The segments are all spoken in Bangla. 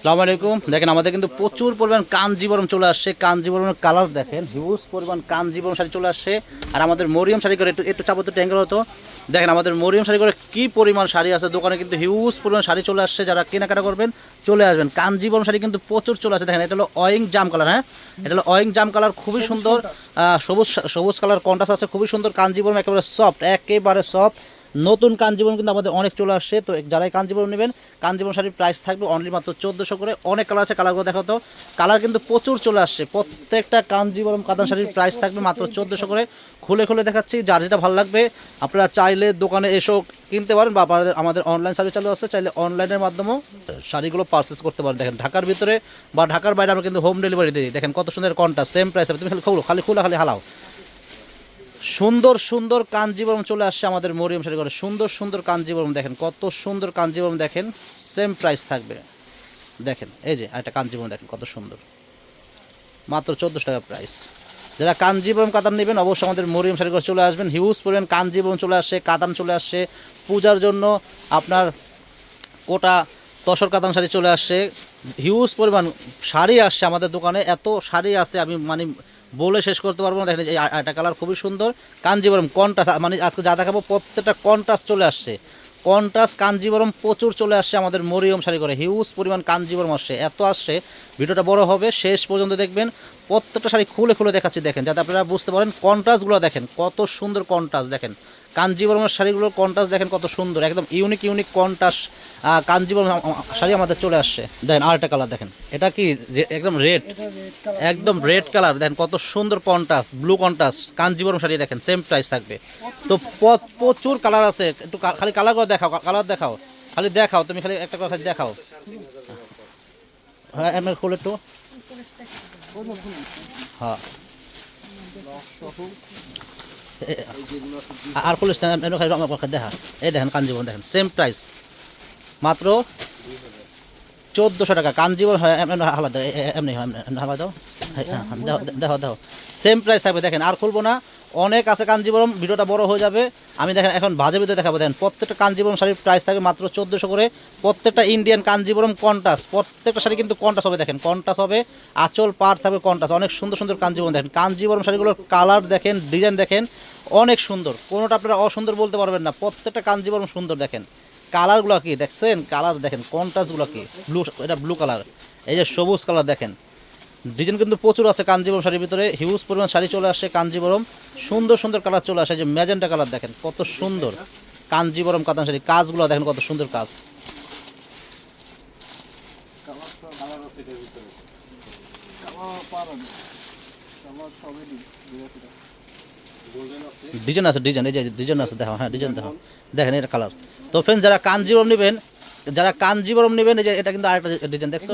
সালাম আলাইকুম। দেখেন আমাদের কিন্তু প্রচুর পরিমাণ কাঞ্জিবরম চলে আসছে। কাঞ্জিবরমের কালার দেখেন হিউজ পরিমাণ কাঞ্জিবরম শাড়ি চলে আসছে। আর আমাদের মরিয়ম শাড়ি করে একটু একটু চাপো তো ট্যাঙ্গেল হতো। দেখেন আমাদের মরিয়ম শাড়ি করে কি পরিমাণ শাড়ি আছে দোকানে কিন্তু হিউজ পরিমাণ শাড়ি চলে আসছে। যারা কেনাকাটা করবেন চলে আসবেন। কাঞ্জিবরম শাড়ি কিন্তু প্রচুর চলে আসছে। দেখেন এটা হলো অয়িং জাম কালার হ্যাঁ? এটা হলো অয়িং জাম কালার খুবই সুন্দর। সবুজ সবুজ কালার কন্টাস আছে খুবই সুন্দর। কাঞ্জিবরম একেবারে সফট একেবারে সফট নতুন কাঞ্জিবরম কিন্তু আমাদের অনেক চলে আসছে। তো যারাই কাঞ্জিবরম নেবেন কাঞ্জিবরম শাড়ির প্রাইস থাকবে অনলি মাত্র চোদ্দোশো করে। অনেক কালার আছে কালারগুলো দেখো তো। কালার কিন্তু প্রচুর চলে আসছে। প্রত্যেকটা কাঞ্জিবরম কাতান শাড়ির প্রাইস থাকবে মাত্র চোদ্দোশো করে। খুলে খুলে দেখাচ্ছি, যার যেটা ভালো লাগবে, আপনারা চাইলে দোকানে এসেও কিনতে পারেন বা আপনাদের, আমাদের অনলাইন সার্ভিস চালু আছে, চাইলে অনলাইনের মাধ্যমেও শাড়িগুলো পারচেস করতে পারেন। দেখেন, ঢাকার ভিতরে বা ঢাকার বাইরে আমরা কিন্তু হোম ডেলিভারি দিই। দেখেন কত সুন্দর কনটা সেম প্রাইস তুমি খালি খুলো, খালি খোলা, খালি হালাও। সুন্দর সুন্দর কাঞ্জিবরম চলে আসছে আমাদের মরিয়ম শাড়ি করে সুন্দর সুন্দর কাঞ্জিবরম দেখেন, কত সুন্দর কাঞ্জিবরম দেখেন সেম প্রাইস থাকবে। দেখেন, এই যে একটা কাঞ্জিবরম দেখেন, কত সুন্দর। মাত্র চোদ্দোশো টাকা প্রাইস যারা কাঞ্জিবরম কাতান নেবেন, অবশ্যই আমাদের মরিয়ম শাড়ি করে চলে আসবেন। হিউজ পরিমাণ কাঞ্জিবরম চলে আসছে কাতান চলে আসছে পূজার জন্য আপনার কোটা তসর কাতান শাড়ি চলে আসছে হিউজ পরিমাণ শাড়ি আসছে আমাদের দোকানে। এত শাড়ি আসছে, আমি মানে বলে শেষ করতে পারব না। দেখেন এই একটা কালার খুবই সুন্দর। কাঞ্জিবরম কন্টাস মানে আজকে যা দেখাবো প্রত্যেকটা কন্টাস চলে আসছে। কন্টাস কাঞ্জিবরম প্রচুর চলে আসছে আমাদের মরিয়ম শাড়ি করে হিউজ পরিমাণ কাঞ্জিবরম আসছে, এত আসছে। ভিডিওটা বড় হবে, শেষ পর্যন্ত দেখবেন। প্রত্যেকটা শাড়ি খুলে খুলে দেখাচ্ছি, দেখেন। যাতে আপনারা বুঝতে পারেন কন্ট্রাস্টগুলো দেখেন, কত সুন্দর কন্ট্রাস্ট দেখেন। কাঞ্জিবরমের শাড়িগুলোর কন্ট্রাস্ট দেখেন কত সুন্দর একদম unique unique contrast Kanjeevaram sari আমাদের চলে আসছে। দেখেন আরেকটা কালার দেখেন। এটা কি একদম রেড একদম রেড কালার দেখেন কত সুন্দর contrast blue contrast Kanjeevaram sari দেখেন সেম প্রাইস থাকবে। তো প্রচুর কালার আছে। একটু খালি কালার করে দেখাও কালার দেখাও। খালি দেখাও তুমি খালি একটা কথা দেখাও। হ্যাঁ এমএল খুলে একটু। হ্যাঁ। আর পক্ষে দেখা। এই দেখেন কাঞ্জীবন দেখেন সেম প্রাইস মাত্র চোদ্দোশো টাকা। কাঞ্জীবন হয় দেখো দেখো সেম প্রাইস থাকবে, দেখেন, আর খুলবো না। অনেক আছে কাঞ্জিবরম, ভিডিওটা বড় হয়ে যাবে। আমি দেখেন, এখন ভাজে ভিতরে দেখাবো। দেখেন, প্রত্যেকটা কাঞ্জিবরম শাড়ির প্রাইস থাকবে মাত্র চোদ্দোশো করে। প্রত্যেকটা ইন্ডিয়ান কাঞ্জিবরম কন্টাস প্রত্যেকটা শাড়ি কিন্তু কন্টাস হবে। দেখেন কন্টাস হবে, আঁচল পার থাকবে কন্টাস অনেক সুন্দর সুন্দর কাঞ্জিবরম দেখেন। কাঞ্জিবরম শাড়িগুলোর কালার দেখেন ডিজাইন দেখেন, অনেক সুন্দর। কোনোটা আপনারা অসুন্দর বলতে পারবেন না। প্রত্যেকটা কাঞ্জিবরম সুন্দর দেখেন। কালারগুলো কি? দেখছেন? কালার দেখেন কন্ট্রাস্টগুলো কি? ব্লু এটা ব্লু কালার এই যে সবুজ কালার দেখেন। ডিজাইন কিন্তু প্রচুর আছে কাঞ্জিবরম শাড়ির ভিতরে। হিউজ পরিমাণ শাড়ি চলে আসছে কাঞ্জিবরম। সুন্দর সুন্দর কালার চলে আসে। যে ম্যাজেন্টা কালার দেখেন, কত সুন্দর। কাঞ্জিবরম কাতান শাড়ি, কাজগুলো দেখেন কত সুন্দর কাজ। ডিজাইন আছে, ডিজাইন, এই যে ডিজাইন আছে দেখো হ্যাঁ ডিজাইন দেখো দেখেন, এটা কালার। তো ফ্রেন্ড যারা কাঞ্জিবরম নেবেন যারা কাঞ্জিবরম নেবেন এই যে এটা কিন্তু আরেকটা ডিজাইন দেখছ?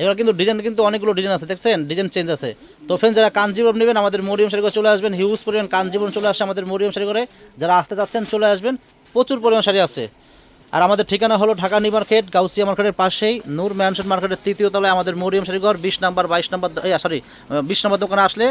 এগুলো কিন্তু ডিজাইন কিন্তু অনেকগুলো ডিজাইন আছে দেখছেন? ডিজাইন চেঞ্জ আছে। তো ফ্রেন্ড যারা কাঞ্জিবরম নেবেন আমাদের মরিয়ম শাড়ি করে চলে আসবেন। হিউজ পরিমাণ কাঞ্জিবরম চলে আসছে আমাদের মরিয়ম শাড়ি করে যারা আসতে চাচ্ছেন চলে আসবেন। প্রচুর পরিমাণ শাড়ি আছে। আর আমাদের ঠিকানা হলো ঢাকা নিউ মার্কেট গাউসিয়া মার্কেটের পাশেই। নূর ম্যানশন মার্কেটের তৃতীয় তলায় আমাদের মরিয়ম শাড়িঘর বিশ নাম্বার বাইশ নাম্বার সরি বিশ নাম্বার দোকানে আসলে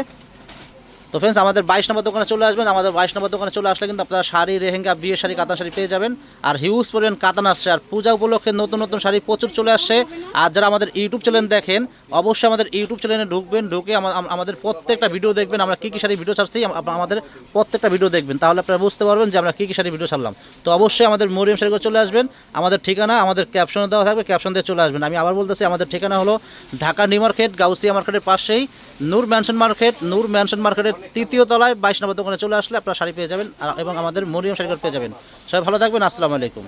তো ফ্রেন্ডস আমাদের বাইশ নম্বর দোকানে চলে আসবেন। আমাদের বাইশ নম্বর দোকানে চলে আসলে কিন্তু আপনারা শাড়ি রেহেঙ্গা বিয়ে শাড়ি কাতান শাড়ি পেয়ে যাবেন। আর হিউজ পরিমাণ কাতান আসছে। আর পূজা উপলক্ষে নতুন নতুন শাড়ি প্রচুর চলে আসছে। আর যারা আমাদের ইউটিউব চ্যানেল দেখেন, অবশ্যই আমাদের ইউটিউব চ্যানেলে ঢুকবেন, ঢুকে আমাদের প্রত্যেকটা ভিডিও দেখবেন। আমরা কী কী শাড়ি ভিডিও ছাড়ছি আমাদের প্রত্যেকটা ভিডিও দেখবেন। তাহলে আপনারা বুঝতে পারবেন যে আমরা কী কী শাড়ি ভিডিও ছাড়লাম। তো অবশ্যই আমাদের মরিয়ম শাড়িগুলো চলে আসবেন। আমাদের ঠিকানা, আমাদের ক্যাপশনে দেওয়া থাকবে ক্যাপশন দিয়ে চলে আসবেন। আমি আবার বলতেছি, আমাদের ঠিকানা হলো ঢাকা নিউ মার্কেট, গাউসিয়া মার্কেটের পাশেই। Noor mansion market, Noor mansion মার্কেটের তৃতীয় তলায় বাইশ নম্বর দোকানে চলে আসলে আপনারা শাড়ি পেয়ে যাবেন এবং আমাদের মরিয়াম শাড়ি পেয়ে যাবেন। সবাই ভালো থাকবেন, আসসালামু আলাইকুম।